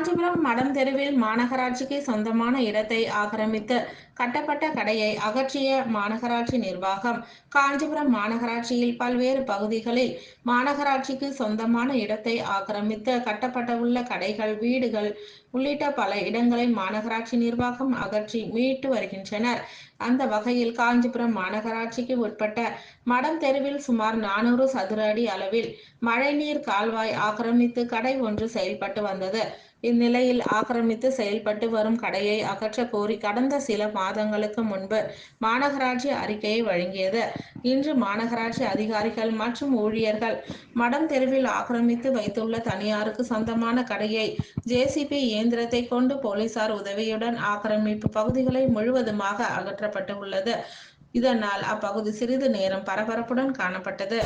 காஞ்சிபுரம் மடம் தெருவில் மாநகராட்சிக்கு சொந்தமான இடத்தை ஆக்கிரமித்து கட்டப்பட்ட கடையை அகற்றிய மாநகராட்சி நிர்வாகம். காஞ்சிபுரம் மாநகராட்சியில் பல்வேறு பகுதிகளில் மாநகராட்சிக்கு சொந்தமான இடத்தை ஆக்கிரமித்து கட்டப்பட்டுள்ள கடைகள் வீடுகள் உள்ளிட்ட பல இடங்களை மாநகராட்சி நிர்வாகம் அகற்றி மீட்டு வருகின்றனர். அந்த வகையில் காஞ்சிபுரம் மாநகராட்சிக்கு உட்பட்ட மடம் தெருவில் சுமார் நானூறு சதுர அடி அளவில் மழைநீர் கால்வாய் ஆக்கிரமித்து கடை ஒன்று செயல்பட்டு வந்தது. இந்நிலையில் ஆக்கிரமித்து செயல்பட்டு வரும் கடையை அகற்ற கோரி கடந்த சில மாதங்களுக்கு முன்பு மாநகராட்சி அறிக்கையை வழங்கியது. இன்று மாநகராட்சி அதிகாரிகள் மற்றும் ஊழியர்கள் மடம் தெருவில் ஆக்கிரமித்து வைத்துள்ள தனியாருக்கு சொந்தமான கடையை ஜேசிபி இயந்திரத்தை கொண்டு போலீசார் உதவியுடன் ஆக்கிரமிப்பு பகுதிகளை முழுவதுமாக அகற்றப்பட்டு உள்ளது இதனால் அப்பகுதி சிறிது நேரம் பரபரப்புடன் காணப்பட்டது.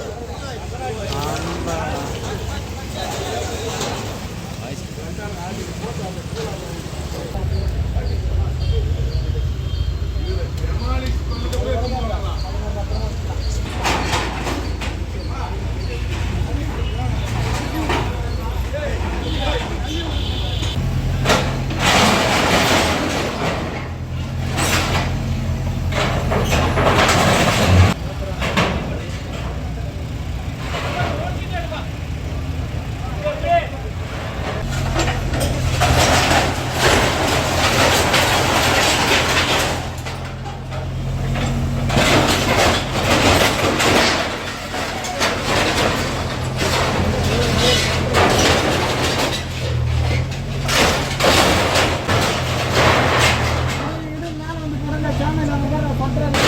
சாமி நாங்கள் பண்றது